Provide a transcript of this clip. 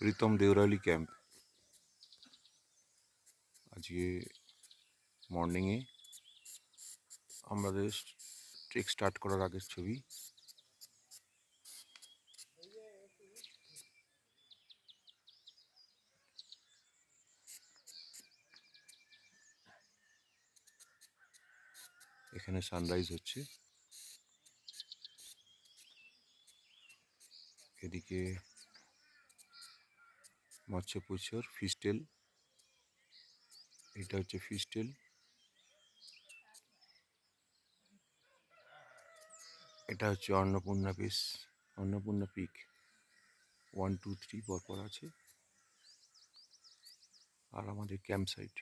Pritam Deorali camp. আজকে মর্নিংয়ে আমাদের trek start করার আগের ছবি। এখানে সানরাইজ হচ্ছে। এদিকে মৎস্যপুচর ফিস্টেল এটা হচ্ছে ফিস্টেল এটা হচ্ছে Annapurna peak Annapurna peak one two three পরপর আছে। আর আমাদের ক্যাম্প সাইট